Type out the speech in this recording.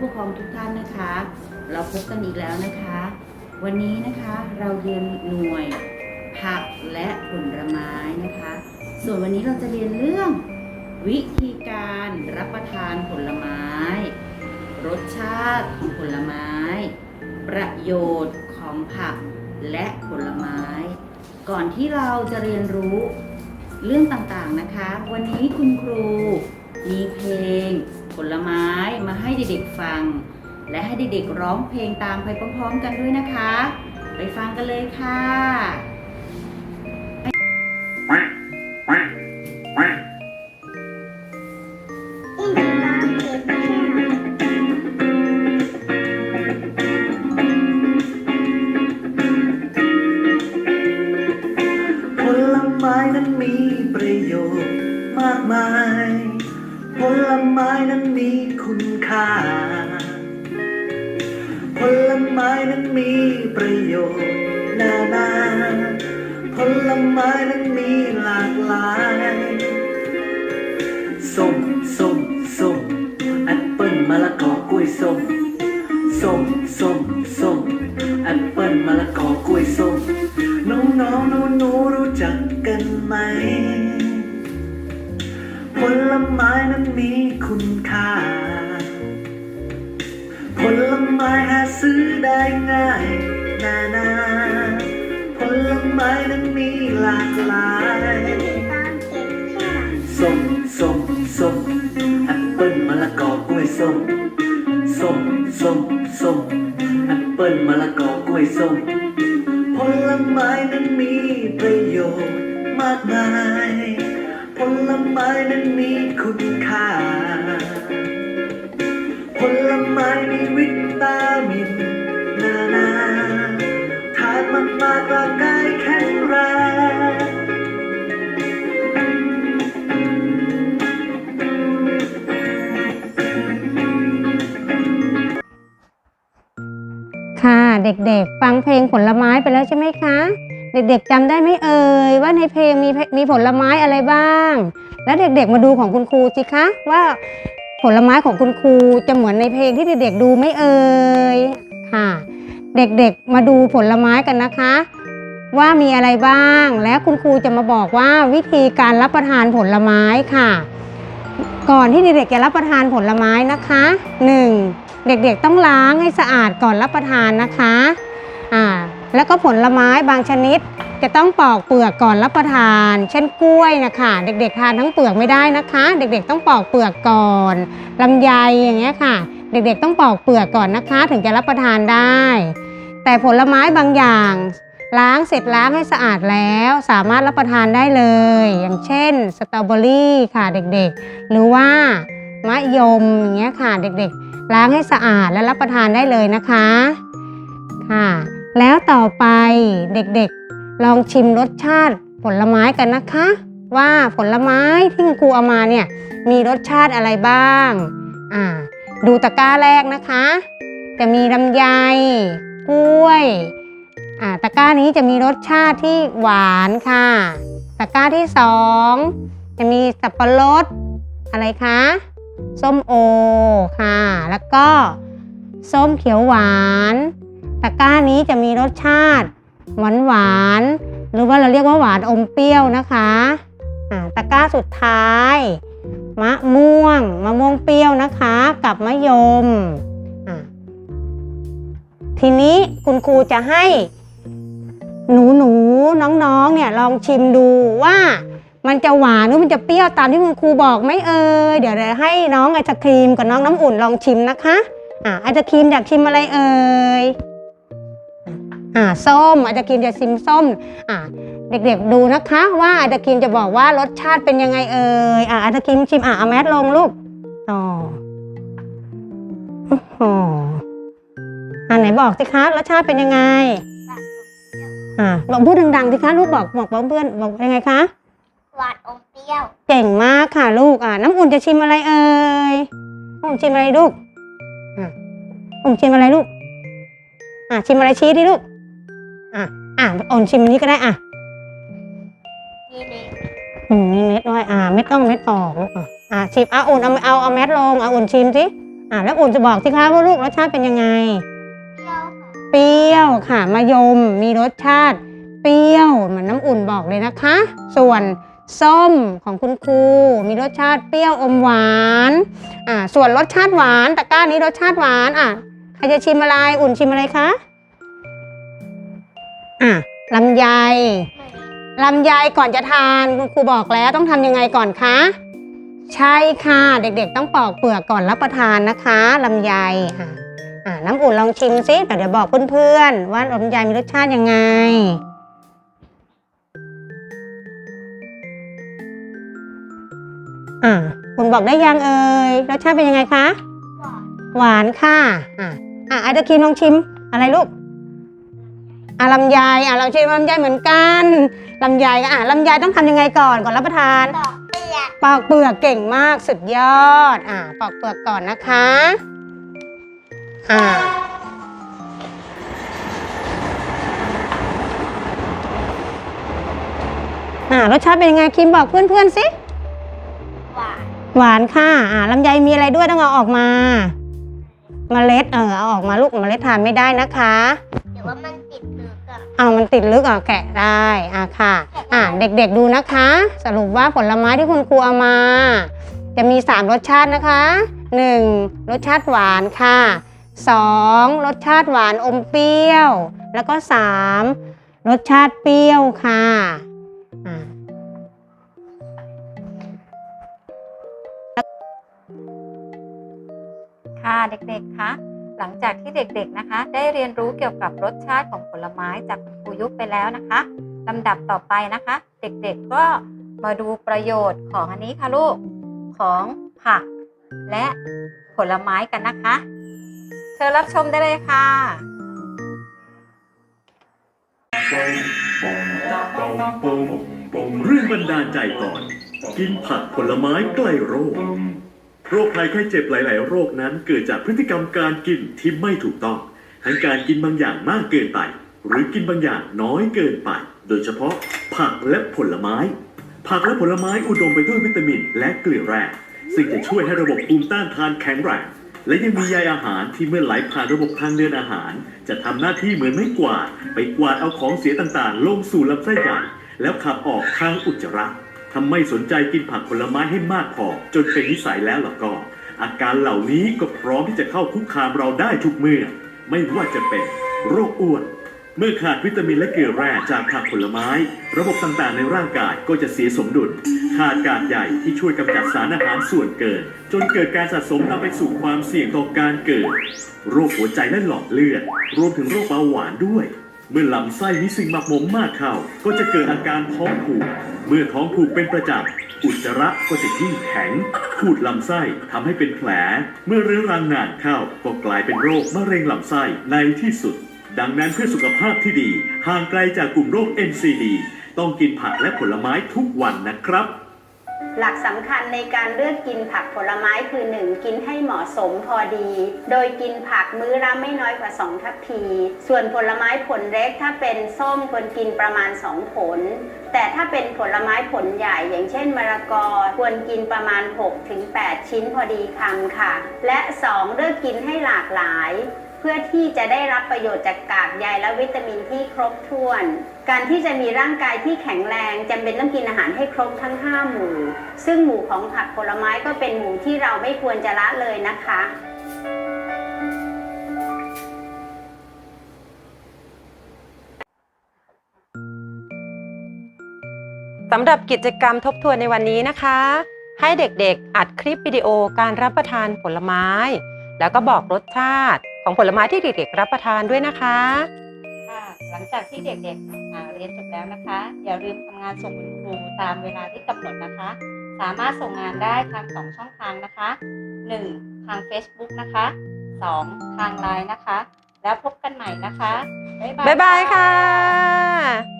ผู้ปกครองทุกท่านนะคะ เราพบกันอีกแล้วนะคะ วันนี้นะคะเราเรียนหน่วยผักและผลไม้นะคะ ส่วนวันนี้เราจะเรียนเรื่อง วิธีการรับประทานผลไม้ รสชาติของผลไม้ ประโยชน์ของผักและผลไม้ ก่อนที่เราจะเรียนรู้เรื่องต่างๆนะคะ วันนี้คุณครูมีเพลง ผลไม้มาให้เด็กๆฟัง และให้เด็กๆร้องเพลงตามไปพร้อมๆกันด้วยนะคะ ไปฟังกันเลยค่ะ ผลไม้นั้นมีประโยชน์นานาผลไม้นั้นมีหลากหลายส้มส้มส้มแอปเปิ้ลมะละกอกล้วยส้มส้มส้มส้มแอปเปิ้ลมะละกอกล้วยส้มน้องน้องหนูหนูรู้จักกันไหมผลไม้นั้นมีคุณค่า ไม้หาซื้อได้ง่าย นานาผลไม้นั้นมีหลากหลายส้มส้มส้มแอปเปิ้ลมะละกอกล้วยส้มส้มส้มส้มแอปเปิ้ลมะละกอกล้วยส้มผลไม้นั้นมีประโยชน์มากมาย ผลไม้นั้นมีคุณ เด็กๆ ฟังเพลงผลไม้ไปแล้วใช่ไหมคะ เด็กๆจำได้ไหมเอ่ยว่าในเพลงมีมีผลไม้อะไรบ้าง แล้วเด็กๆมาดูของคุณครูสิคะว่าผลไม้ของคุณครูจะเหมือนในเพลงที่เด็กๆดูไหมเอ่ยค่ะ เด็กๆมาดูผลไม้กันนะคะ ว่ามีอะไรบ้าง แล้วคุณครูจะมาบอกว่าวิธีการรับประทานผลไม้ค่ะ ก่อนที่เด็กๆจะรับประทานผลไม้นะคะ 1. เด็กๆต้องล้างให้สะอาดก่อนรับประทานนะคะอ่าแล้วก็ผลไม้บางชนิด จะต้องปอกเปลือกก่อนรับประทาน เช่นกล้วยนะคะเด็กๆทานทั้งเปลือกไม่ได้นะคะ เด็กๆต้องปอกเปลือกก่อนลำไยอย่างเงี้ยค่ะ เด็กๆต้องปอกเปลือกก่อนนะคะ ถึงจะรับประทานได้ แต่ผลไม้บางอย่าง ล้างเสร็จล้างให้สะอาดแล้วสามารถรับประทานได้เลย อย่างเช่นสตรอเบอรี่ค่ะเด็กๆ หรือว่า มะยมอย่างเงี้ยค่ะเด็กๆ ล้างให้สะอาดและรับประทานได้เลยนะคะค่ะ แล้วต่อไปเด็กๆ ลองชิมรสชาติผลไม้กันนะคะ ว่าผลไม้ที่คุณครูเอามาเนี่ยมีรสชาติอะไรบ้างอ่าดูตะกร้าแรกนะคะ จะมีลำไยกล้วยอ่าตะกร้านี้จะมีรสชาติที่หวานค่ะ ตะกร้าที่สองจะมีสับปะรดอะไรคะ ส้มโอค่ะ แล้วก็ส้มเขียวหวานตะกร้านี้จะมีรสชาติหวานหวานหรือว่าเราเรียกว่าหวานอมเปรี้ยวนะคะอ่าตะกร้าสุดท้ายมะม่วงมะม่วงเปรี้ยวนะคะ กับมะยมอะทีนี้คุณครูจะให้หนูหนูน้องๆเนี่ยลองชิมดูว่า มันจะหวานหรือมันจะเปรี้ยวตามที่คุณครูบอกไหมเอ่ยเดี๋ยวเลยให้น้องไอศครีมกับน้องน้ำอุ่นลองชิมนะคะอ่าไอศครีมอยากชิมอะไรเอ่ยอ่าส้มไอศครีมจะชิมส้มอ่าเด็กๆดูนะคะว่าไอศครีมจะบอกว่ารสชาติเป็นยังไงเอ่ยอ่าไอศครีมชิมอ่าเอาแมสลงลูกต่อโอ้โหอ่าไหนบอกสิคะรสชาติเป็นยังไงอ่าลองพูดดังๆสิคะลูกบอกบอกเพื่อนบอกยังไงคะานอมเปรี้ยว เก่งมากค่ะลูกอ่าน้ำอุ่นจะชิมอะไรเอ่ยน้ำอุ่นชิมอะไรลูกอะอุ่นชิมอะไรลูก อะชิมอะไรชี้ดิลูก อะอะอุ่นชิมอันนี้ก็ได้อะนี่นี่อืมมีเม็ดด้วยอ่าเม็ดต้องเม็ดออกลูกอะอะชิมอะอุ่นเอาเอาเอาเม็ดลงอะอุ่นชิมสิอ่าแล้วอุ่นจะบอกสิคะว่าลูกรสชาติเป็นยังไง เปรี้ยวค่ะเปรี้ยวค่ะมะยมมีรสชาติ เปรี้ยวเหมือนน้ำอุ่นบอกเลยนะคะ ส่วน ส้มของคุณครู มีรสชาติเปรี้ยวอมหวานอ่าส่วนรสชาติหวานตะกร้านี้รสชาติหวานอะใครจะชิมอะไรอุ่นชิมอะไรคะอะลำไยลำไยก่อนจะทานคุณครูบอกแล้วต้องทำยังไงก่อนคะใช่ค่ะเด็กๆ ต้องปอกเปลือกก่อนรับประทานนะคะลำไยอะอะน้ำอุ่นลองชิมซิเดี๋ยวเดี๋ยวบอกเพื่อนๆว่าลำไยมีรสชาติยังไง อะคุณบอกได้ยังเอ่ยรสชาติเป็นยังไงคะหวานหวานค่ะอะอะไอตะคินลองชิมอะไรลูกอะลำไยอะเราชิมลำไยเหมือนกันลำไยก็อะลำไยต้องทำยังไงก่อนก่อนรับประทานดอกเปลือกปอกเปลือกเก่งมากสุดยอด อะปอกเปลือกก่อนนะคะ อ่าอ่ารสชาติเป็นยังไงคิมบอกเพื่อนๆสิหวาน หวานค่ะอ่าลำไยมีอะไรด้วยต้องเอาออกมา เมล็ดเออเอาออกมาลูกเมล็ดทานไม่ได้นะคะหรือว่ามันติดลึกอะเอามันติดลึกอะแกะได้อะค่ะ อะเด็กๆดูนะคะ สรุปว่าผลไม้ที่คุณครูเอามา จะมี 3 รสชาตินะคะ 1. รสชาติหวานค่ะ 2. รสชาติหวานอมเปรี้ยว แล้วก็ 3. รสชาติเปรี้ยวค่ะ ค่ะเด็กๆคะหลังจากที่เด็กๆนะคะ ได้เรียนรู้เกี่ยวกับรสชาติของผลไม้จากคุณครูยุคไปแล้วนะคะลำดับต่อไปนะคะ เด็กๆก็มาดูประโยชน์ของอันนี้ค่ะลูกของผักและผลไม้กันนะคะ เชิญรับชมได้เลยค่ะเรื่องบันดาใจก่อน กินผักผลไม้ใกล้โรค โรคภัยไข้เจ็บหลาย ๆ โรคนั้นเกิดจากพฤติกรรมการกินที่ไม่ถูกต้องทั้งการกินบางอย่างมากเกินไป หรือกินบางอย่างน้อยเกินไป โดยเฉพาะผักและผลไม้ ผักและผลไม้อุดมไปด้วยวิตามินและเกลือแร่ซึ่งจะช่วยให้ระบบภูมิต้านทานแข็งแรงและยังมีใยอาหารที่เมื่อไหลผ่านระบบทางเดินอาหาร จะทำหน้าที่เหมือนไม้กวาดไปกวาดเอาของเสียต่าง ๆ ลงสู่ลำไส้ใหญ่แล้วขับออกทางอุจจาระ ทำไม่สนใจกินผักผลไม้ให้มากพอ จนเป็นนิสัยแล้วล่ะก็ อาการเหล่านี้ก็พร้อมที่จะเข้าคุกคามเราได้ทุกเมื่อ ไม่ว่าจะเป็นโรคอ้วน เมื่อขาดวิตามินและเกลือแร่จากผักผลไม้ ระบบต่างๆในร่างกายก็จะเสียสมดุล ขาดกากใหญ่ที่ช่วยกำจัดสารอาหารส่วนเกิน จนเกิดการสะสมนำไปสู่ความเสี่ยงต่อการเกิด โรคหัวใจและหลอดเลือด รวมถึงโรคเบาหวานด้วย เมื่อลำไส้มีสิ่งหมักหมมมากเข้า ก็จะเกิดอาการท้องผูก เมื่อท้องผูกเป็นประจำอุจจาระก็จะยิ่งแข็งขูดลำไส้ทำให้เป็นแผล เมื่อเรื้อรังนานเข้า ก็กลายเป็นโรคมะเร็งลำไส้ในที่สุด ดังนั้นเพื่อสุขภาพที่ดี ห่างไกลจากกลุ่มโรค NCD ต้องกินผักและผลไม้ทุกวันนะครับ หลักสำคัญในการเลือกกินผักผลไม้คือ 1. กินให้เหมาะสมพอดี โดยกินผักมื้อละไม่น้อยกว่า 2 ทัพพี ส่วนผลไม้ผลเล็กถ้าเป็นส้มควรกินประมาณ 2 ผล แต่ถ้าเป็นผลไม้ผลใหญ่ อย่างเช่นมะละกอควรกินประมาณ 6-8 ชิ้นพอดีคำค่ะ และ 2. เลือกกินให้หลากหลาย เพื่อที่จะได้รับประโยชน์จากกากใยและวิตามินที่ครบถ้วน การที่จะมีร่างกายที่แข็งแรงจำเป็นต้องกินอาหารให้ครบทั้ง 5 หมู่ ซึ่งหมู่ของผักผลไม้ก็เป็นหมู่ที่เราไม่ควรจะละเลยนะคะสำหรับกิจกรรมทบทวนในวันนี้นะคะ ให้เด็กๆ อัดคลิปวิดีโอการรับประทานผลไม้ แล้วก็บอกรสชาติของผลไม้ที่เด็กๆรับประทานด้วยนะคะ หลังจากที่เด็กๆเรียนจบแล้วนะคะ อย่าลืมทำงานส่งคุณครูตามเวลาที่กำหนดนะคะ สามารถส่งงานได้ทางสองช่องทางนะคะ 1. ทาง Facebook นะคะ 2. ทาง Line นะคะ แล้วพบกันใหม่นะคะ บ๊ายบายบ๊ายบายค่ะ